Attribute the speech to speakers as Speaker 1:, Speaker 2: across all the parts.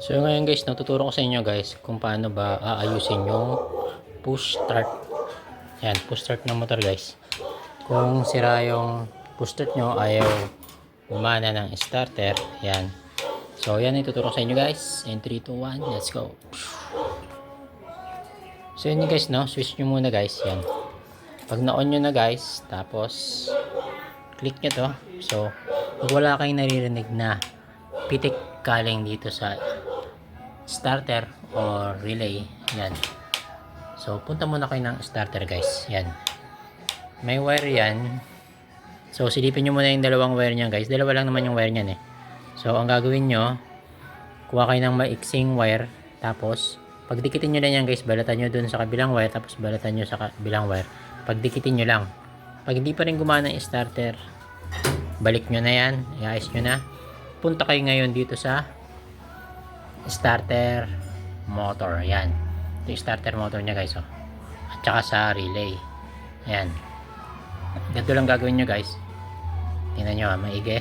Speaker 1: So ngayon guys, natuturo ko sa inyo guys kung paano ba aayusin yung push start. Yan, push start ng motor guys. Kung sira yung push start nyo, ayaw gumana ng starter. Yan. So yan ituturo ko sa inyo guys. In 3, 2, 1, let's go. So yun guys no, switch nyo muna guys. Yan. Pag na-on nyo na guys, tapos click nyo to. So, pag wala kayong naririnig na pitik galing dito sa starter or relay, yan. So, punta muna kayo ng starter guys. Yan. May wire yan. So, silipin nyo muna yung dalawang wire niyan guys. Dalawa lang naman yung wire niyan eh. So, ang gagawin nyo, kuha kayo ng maiksing wire. Tapos, pagdikitin nyo lang yan guys, balatan nyo dun sa kabilang wire. Tapos, balatan nyo sa kabilang wire. Pagdikitin nyo lang. Pag hindi pa rin gumana yung starter, balik nyo na yan. Iayos nyo na. Punta kayo ngayon dito sa starter motor. Yan. Ito yung starter motor niya guys. Oh. At saka sa relay. Yan. Ganito lang gagawin nyo guys. Tingnan nyo ha, maigi.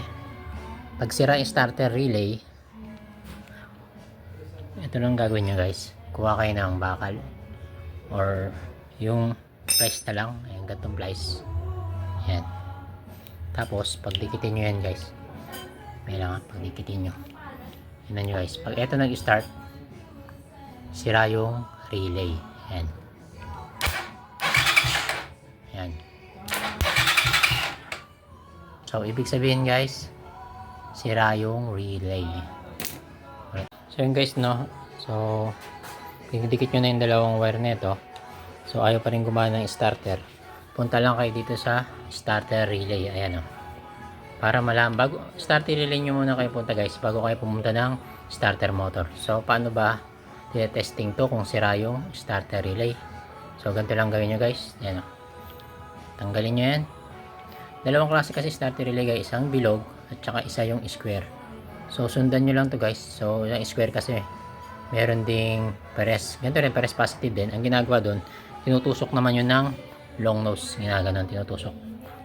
Speaker 1: Pag sira yung starter relay, ito lang gagawin nyo guys. Kuha kayo ng bakal. Or yung plies na lang. Ayan, gantong plies. Yan. Tapos, pagdikitin nyo yan guys. May lang ha, pagdikitin nyo. Tingnan nyo guys. Pag ito nag-start, sira yung relay. Yan. Yan. So, ibig sabihin guys, sira yung relay. So, yun guys, no? So, pagdikit nyo na yung dalawang wire nito. So, ayaw pa rin gumana ng starter. Punta lang kayo dito sa starter relay. Ayan o. Para malaman, bago, starter relay nyo muna kayo punta guys, bago kayo pumunta ng starter motor. So, paano ba testing to kung sira yung starter relay? So, ganito lang gawin nyo guys. Ayan o. Tanggalin nyo yan. Dalawang klase kasi starter relay guys. Isang bilog at saka isa yung square. So, sundan nyo lang to guys. So, yung square kasi meron ding pares. Ganito rin, pares positive din. Ang ginagawa doon, tinutusok naman yun ng long nose. Ginaganon, tinutusok.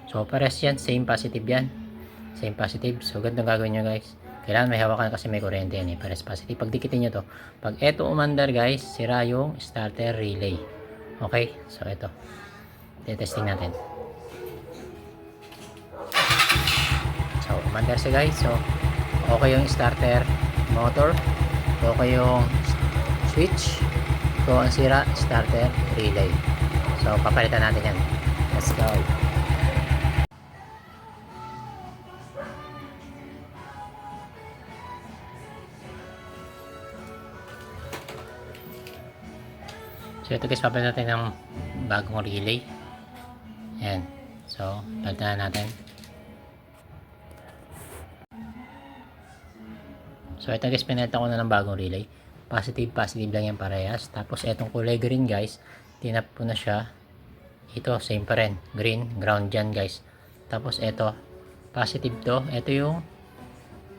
Speaker 1: So, pares yan. Same positive yan. Same positive. So, ganito gagawin nyo guys. Kailangan may hawakan kasi may kuryente yan eh. Pares positive. Pag dikitin nyo to. Pag eto umandar guys, sira yung starter relay. Okay? So, ito. Testing natin. So, umandar siya guys. So, okay yung starter motor. Okay yung switch. So, ang sira, starter relay. So, papalitan natin yan. Let's go. So, ito guys, papalitan natin ng bagong relay. Ayan. So, palitan na natin. So, ito guys, pinalitan ko na ng bagong relay. Positive, positive lang yan parehas. Tapos, itong kulay green guys, tinap ko na siya. Ito, same pa rin. Green, ground dyan guys. Tapos, ito, positive to. Ito yung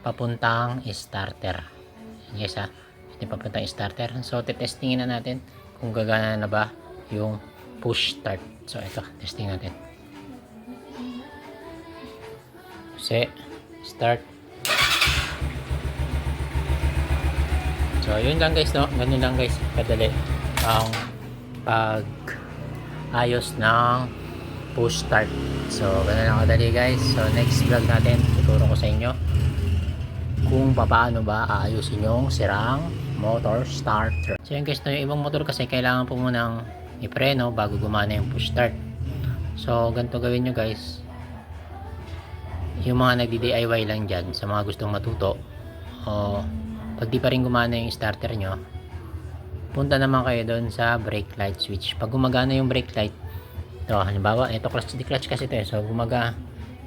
Speaker 1: papuntang starter. Guys ha. Ito yung papuntang starter. So, testingin na natin kung gagana na ba yung push start. So, ito, testing natin. Set, start. So, yun lang guys, no? Ganun lang guys, kadali ang pag ayos ng push start. So, ganun lang kadali guys. So, next vlog natin, tuturo ko sa inyo kung paano ba aayusin yung sirang motor starter. So, yun guys, no? yung ibang motor kasi kailangan po munang ipreno bago gumana yung push start. So, ganito gawin nyo guys. Yung mga nagdi-DIY lang dyan sa mga gustong matuto o pag di pa rin gumana yung starter nyo punta naman kayo doon sa brake light switch pag gumagana yung brake light ito halimbawa ito clutch di clutch kasi ito eh so gumaga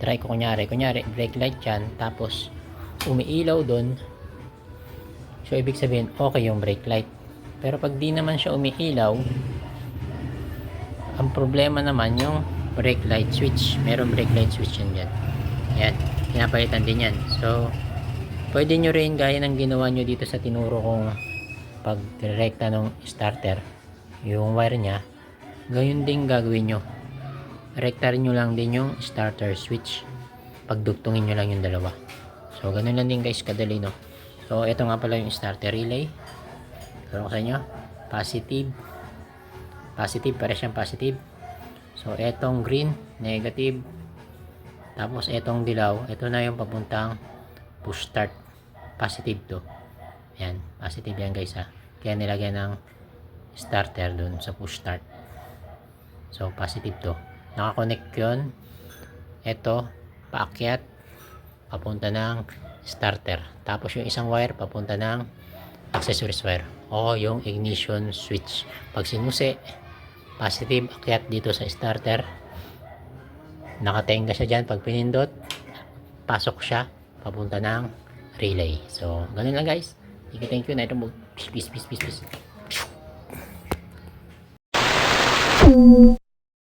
Speaker 1: try ko kunyari kunyari brake light yan tapos umiilaw doon so ibig sabihin okay yung brake light. Pero pag di naman siya umiilaw ang problema naman yung brake light switch. Meron brake light switch yan dyan. Yan pinapalitan din yan. So pwede nyo rin gaya ng ginawa nyo dito sa tinuro kong pagdirekta ng starter. Yung wire nya gayon din gagawin nyo. Rektarin nyo lang din yung starter switch. Pagdugtungin nyo lang yung dalawa. So ganun lang din guys kadali no So, ito nga pala yung starter relay. Turo ko sa inyo. Positive. Positive, para siyang positive. So, etong green, negative. Tapos, etong dilaw, ito na yung papuntang push start. Positive to. Yan, positive yan guys ha. Kaya nilagyan ng starter dun sa push start. So, positive to. Nakakonect yun. Ito, paakyat, papunta ng starter. Tapos yung isang wire, papunta ng accessories wire. O yung ignition switch. Pag sinusi, positive, akyat dito sa starter. Nakatenga siya dyan. Pag pinindot, pasok siya, papunta ng relay. So, ganun lang guys. Thank you, thank you. Na mo. Peace, peace, peace, peace.